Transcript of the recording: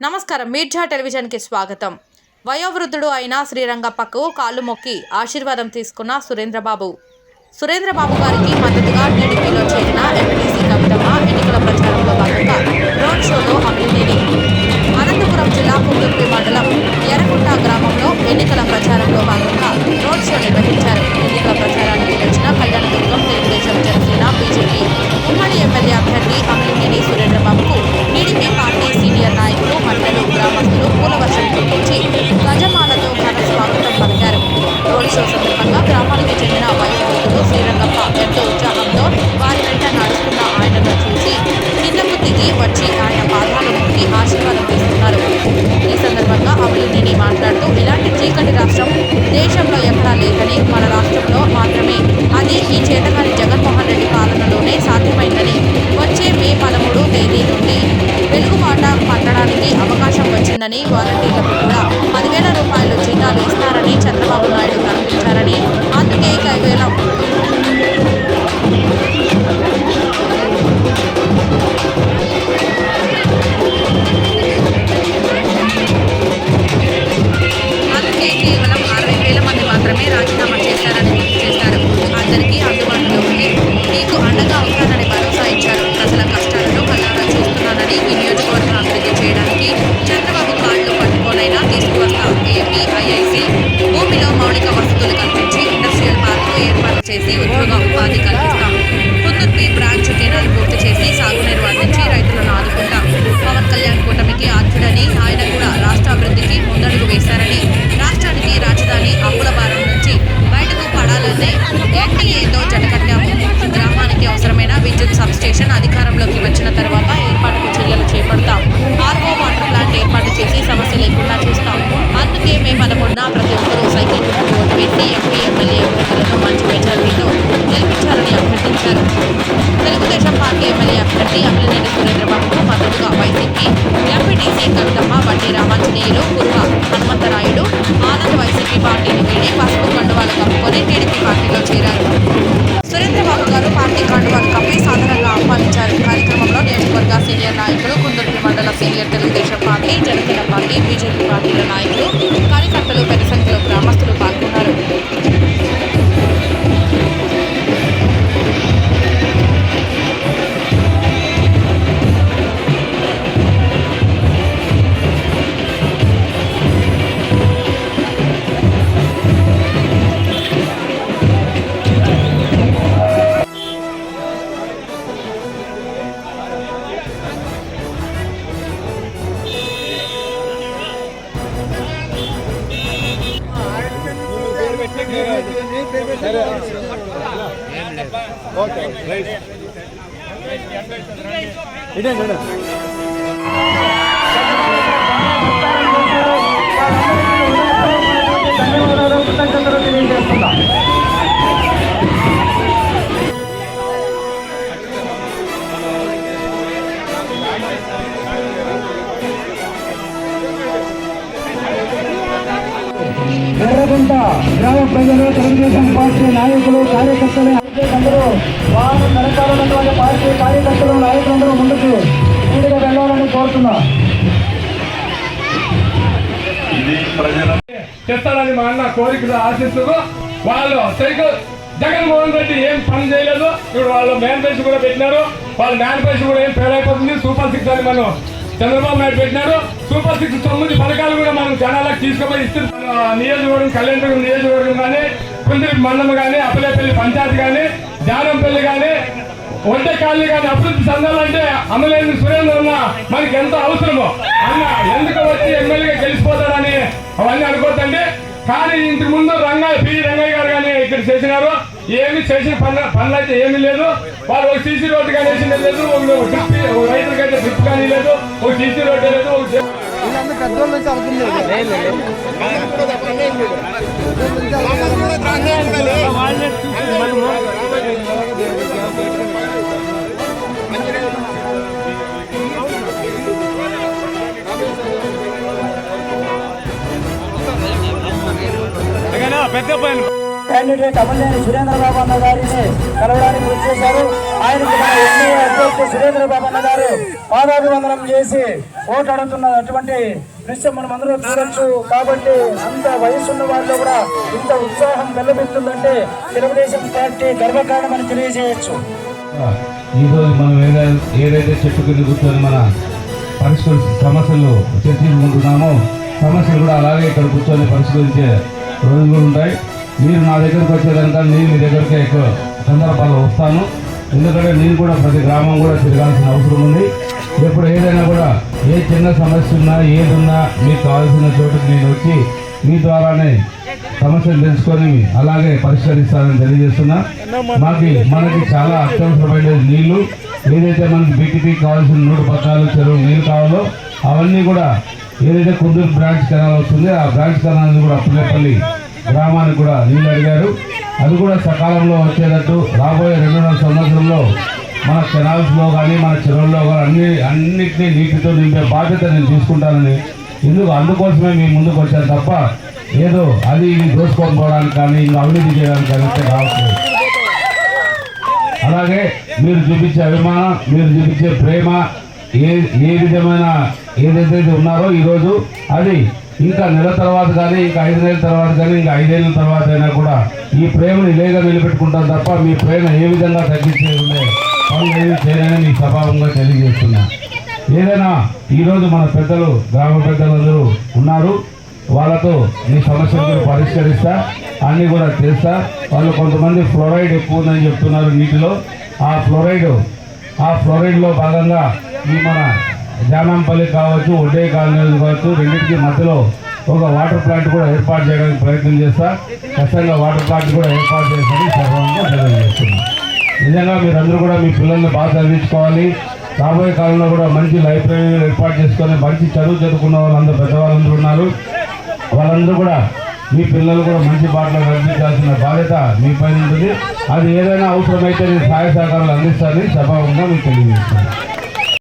నమస్కారం. మీర్జా టెలివిజన్కి స్వాగతం. వయోవృద్ధుడు అయిన శ్రీరంగప్పకు కాళ్ళు మొక్కి ఆశీర్వాదం తీసుకున్న సురేంద్రబాబు. సురేంద్రబాబు గారికి మద్దతుగా టీడీపీలో చేరిన ఎంపీ ఎంతో ఉత్సాహంతో వారి వెంట నడుస్తున్న ఆయనను చూసి కిందకు దిగి వచ్చి ఆయన పాదాలు మొక్కి ఆశీర్వాదం తీసుకున్నారు. ఈ సందర్భంగా అమలినేని మాట్లాడుతూ ఇలాంటి చీకటి రాష్ట్రం దేశంలో ఎక్కడా లేదని మన రాష్ట్రంలో మాత్రం వేల మంది మాత్రమే రాజీనామా చేశారని చేశారు. అందరికీ అందుబాటులో ఉండి మీకు అండగా ఉంటానని భరోసా ఇచ్చారు. ప్రజల కష్టాలను కళ్ళారా చూస్తున్నానని ఈ నియోజకవర్గం అభివృద్ధి చేయడానికి చంద్రబాబు కాళ్ళు పట్టుకోనైనా తీసుకువస్తా ఏపీ ఐఐసి. భూమిలో మౌలిక వసతులు కల్పించి ఇండస్ట్రియల్ పార్కులు ఏర్పాటు చేసి ఉద్యోగ ఉపాధి కల్పిస్తాం. పుత్తూర్పి బ్రాంచ్ కెనాల్ పూర్తి చేసి సాగునీరు అందించి రైతులను ఆదుకుంటాం. పవన్ కళ్యాణ్ కూటమికి ఆర్థుడని ఆయన కూడా Telugu Desam party Janasena party BJP పార్టీల ఎర్రగుంట గ్రామ ప్రజలు తెలుగుదేశం పార్టీ నాయకులు కార్యకర్తలు అందరూ వారు వెనకాలన్నటువంటి పార్టీ కార్యకర్తలు నాయకులందరూ ముందుకు ముందుగా వెళ్ళాలని కోరుతున్నా. చేస్తారని మా అన్న కోరికలు ఆశిస్తూ వాళ్ళు సైకిల్ జగన్మోహన్ రెడ్డి ఏం పని చేయలేదు. ఇప్పుడు వాళ్ళు మేనిఫెస్టో కూడా పెట్టినారు. వాళ్ళ మేనిఫెస్టో కూడా ఏం ఫెయిల్ అయిపోతుంది. సూపర్ సిక్స్ అని మనం చంద్రబాబు నాయుడు పెట్టినారు. సూపర్ సిక్స్ తొమ్మిది పథకాలు కూడా మనం జనాలకు తీసుకుపోయి ఇస్తున్నారు. మన నియోజకవర్గం కళ్యాణదుర్గం నియోజకవర్గం కానీ కుందిరి మండలం కానీ అప్పలేపల్లి పంచాయతీ కానీ జానంపల్లి కానీ ఒంటె కాళ్ళు కానీ అభివృద్ధి చెందాలంటే అమలేని సురేంద్ర అన్న మనకి ఎంతో అవసరము. అన్న ఎందుకు వచ్చి ఎమ్మెల్యేగా గెలిచిపోతాడని అవన్నీ అనుకోవద్దండి కానీ ఇంతకు ముందు రంగయ్య పి రంగయ్య గారు కానీ ఇక్కడ చేసినారు. ఏమి చేసిన పనులు పనులు అయితే ఏమీ లేదు. వాళ్ళు ఒక సీసీ రోడ్డు కానీ వేసింది లేదు ఒక డ్రిప్ కానీ లేదు ఒక సీసీ రోడ్డు లేదు ఒక పెద్ద పైన. క్యాండిడేట్ అమలేని సురేంద్రబాబు అన్న గారిని కలవడానికి వచ్చేశారు ఆయనకి మన ఎన్డీఏ అభ్యర్థి సురేంద్ర అన్న గారు పాదాభివందనం చేసి ఓటు అడుగుతున్నటువంటి దృశ్యం మనం అందరూ చూడొచ్చు. కాబట్టి అంత వయసున్న వాళ్ళు కూడా ఇంత ఉత్సాహం వెల్లబెత్తుందంటే తెలుగుదేశం పార్టీ గర్వకారణమని తెలియజేయచ్చు. ఈరోజు మనం ఏదైతే ఏదైతే చెట్టు కూర్చొని మన పరిష్కరి సమస్యలు చర్చించుకుంటున్నామో సమస్యలు కూడా అలాగే ఇక్కడ కూర్చొని పరిష్కరించే రోజులు ఉంటాయి. మీరు నా దగ్గరకు వచ్చేదంతా నేను మీ దగ్గరకే ఎక్కువ సందర్భాల్లో వస్తాను. ఎందుకంటే నేను కూడా ప్రతి గ్రామం కూడా తిరగాల్సిన అవసరం ఉంది. ఎప్పుడు ఏదైనా కూడా ఏ చిన్న సమస్య ఉన్నా ఏదున్నా మీకు కావాల్సిన చోటుకి నేను వచ్చి మీ ద్వారానే సమస్యలు తెలుసుకొని అలాగే పరిష్కరిస్తానని తెలియజేస్తున్నా. మాకు మనకి చాలా అత్యవసరమైన నీళ్ళు. ఏదైతే మనకి బీటీపీ కావాల్సిన నూరు పద్నాలుగు చెరువు నీళ్ళు కావాలో అవన్నీ కూడా ఏదైతే కుందూరు బ్రాంచ్ కెనాల్ వస్తుంది ఆ బ్రాంచ్ కెనాల్ కూడా అప్పులేపల్లి గ్రామానికి కూడా నీళ్ళు అడిగారు. అది కూడా సకాలంలో వచ్చేటట్టు రాబోయే రెండున్నర సంవత్సరంలో మన కెనాల్స్లో కానీ మన చెరువుల్లో కానీ అన్ని అన్నింటినీ నీటితో నింపే బాధ్యత నేను తీసుకుంటానని ఎందుకు అందుకోసమే మీ ముందుకు వచ్చాను తప్ప ఏదో అది ఇది దోసుకోకపోవడానికి కానీ ఇంకా అవినీతి చేయడానికి కానీ రావట్లేదు. అలాగే మీరు చూపించే అభిమానం మీరు చూపించే ప్రేమ ఏ ఏ విధమైన ఏదైతే ఉన్నారో ఈరోజు అది ఇంకా నెల తర్వాత కానీ ఇంకా ఐదు నెలల తర్వాత కానీ ఇంకా ఐదేళ్ళ తర్వాత అయినా కూడా ఈ ప్రేమను ఇలాగా నిలబెట్టుకుంటాం తప్ప మీ ప్రేమ ఏ విధంగా తగ్గించే ఉండే పనులు ఏమి చేయలేని మీ స్వభావంగా తెలియజేస్తున్నా. ఏదైనా ఈరోజు మన పెద్దలు గ్రామ పెద్దలందరూ ఉన్నారు. వాళ్ళతో మీ సమస్యలు పరిష్కరిస్తా అన్నీ కూడా చేస్తా. వాళ్ళు కొంతమంది ఫ్లోరైడ్ ఎక్కువ ఉందని చెప్తున్నారు నీటిలో. ఆ ఫ్లోరైడ్ ఆ ఫ్లోరైడ్లో భాగంగా ఈ మన జానంపల్లి కావచ్చు ఒడ్డే కాలనీ కావచ్చు రెండింటికి మధ్యలో ఒక వాటర్ ప్లాంట్ కూడా ఏర్పాటు చేయడానికి ప్రయత్నం చేస్తా. ఖచ్చితంగా వాటర్ ప్లాంట్ కూడా ఏర్పాటు చేస్తామని సర్వంగా తెలియజేస్తున్నాం నిజంగా మీరందరూ కూడా మీ పిల్లల్ని బాగా చదివించుకోవాలి. రాబోయే కాలంలో కూడా మంచి లైబ్రరీలు ఏర్పాటు చేసుకొని మంచి చదువు చదువుకున్న వాళ్ళందరూ పెద్దవాళ్ళందరూ ఉన్నారు. వాళ్ళందరూ కూడా మీ పిల్లలు కూడా మంచి పాటలు నడిపించాల్సిన బాధ్యత మీ పైన ఉంటుంది. అది ఏదైనా అవసరమైతే నేను సహాయ సహకారాలు అందిస్తానని సభాముగా మీకు తెలియజేస్తాను